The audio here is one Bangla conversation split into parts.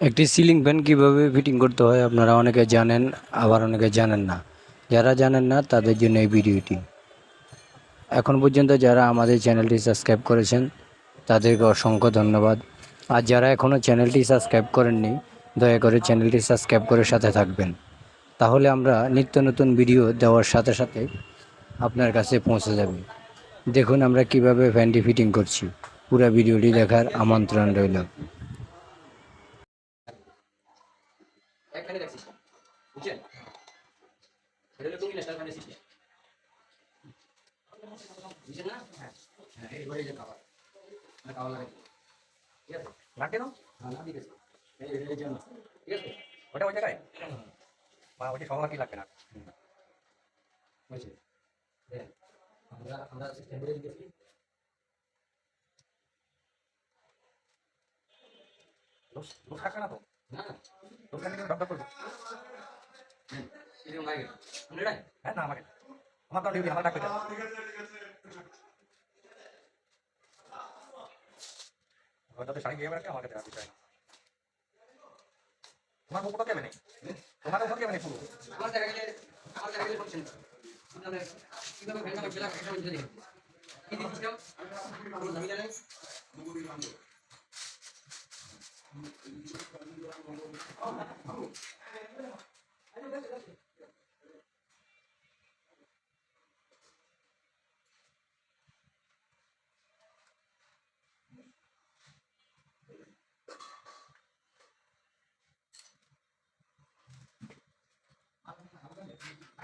একটি সিলিং ফ্যান কীভাবে ফিটিং করতে হয় আপনারা অনেকে জানেন, আবার অনেকে জানেন না। যারা জানেন না, তাদের জন্য এই ভিডিওটি। এখন পর্যন্ত যারা আমাদের চ্যানেলটি সাবস্ক্রাইব করেছেন, তাদেরকে অসংখ্য ধন্যবাদ। আর যারা এখনও চ্যানেলটি সাবস্ক্রাইব করেননি, দয়া করে চ্যানেলটি সাবস্ক্রাইব করে সাথে থাকবেন। তাহলে আমরা নিত্য নতুন ভিডিও দেওয়ার সাথে সাথে আপনার কাছে পৌঁছে যাবে। দেখুন আমরা কীভাবে ফ্যানটি ফিটিং করছি। পুরো ভিডিওটি দেখার আমন্ত্রণ রইল। বুঝছেন? এটা হলো টুকিনা স্টার ফ্যানের সিস্টেম বুঝছেন না? হ্যাঁ। হ্যাঁ খাবার। না হ্যাঁ। আমরা আমরা সিস্টেম দিতেছি। দোষ দোষ না তো? না দোষ থাকলে ডক্টর করবে না আমাকে আমার তো ডিউটি আমার গিয়ে বেড়াচ্ছে আমাকে দেওয়া বিষয় তোমার উপর কেমন নেই? তোমার উপর কেমন নেই পুরো? আমার গেলে আমার দেখা গেলে করছেন আপনাদের কীভাবে ভেঙে যাবে সেটা একটা বুঝে দেখেন কি দিন সিস্টেম কোনো দাবি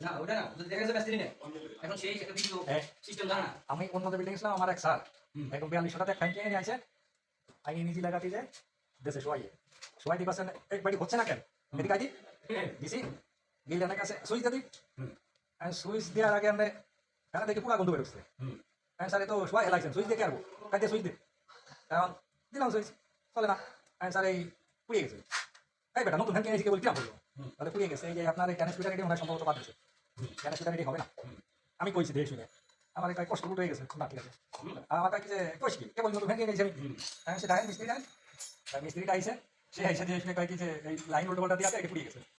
না ওটা না দেখা এখন সেই একটা ভিডিও হ্যাঁ। সিস্টেম জানে আমি অন্য বিল্ডিং ছিলাম আমার এক স্যার হুম। একদম বিয়াল্লিশ টাকা কিনে নিয়ে আসে আগে নিজে লাগাতে যে দেশে শোয়াইয়ে শোয়াই দি এক বাড়ি হচ্ছে না কেন? এদিকে আইদি। দিছি। গিলে কাছে সুইচ হুম। সুইচ দেওয়ার আগে আমরা ফ্যানে দেখে পুরা গন্ধ বেরোচ্ছে আমি স্যার তো শোয়াই লাগছেন সুইচ দিয়ে আরবো? কাজে সুইচ দে। এখন দিলাম সুইচ চলে না। আমি স্যার এই পুড়িয়ে গেছে। এই বেটা নতুন ফ্যান কিনে এসে বলি কিরাম বলব তাহলে পুড়িয়ে গেছে। এই যে আপনার এই ক্যানেস পিটার মনে হয় সম্ভবত বাদ দিয়েছে ক্যানেস পিটার হবে না। আমি কইছি দেখে শুনে। আমার একটা কষ্ট উঠে গেছে না ঠিক আছে আমার কাছে যে কইছি কি কেবল নতুন ফ্যান কিনে আমি আমি সে ডাইন মিস্ত্রি ডাইন মিস্ত্রিটা আইসে সে আইসে দিয়ে শুনে কয়েকি যে এই লাইন উল্টো পাল্টা দিয়ে এটা পুড়িয়ে গেছে।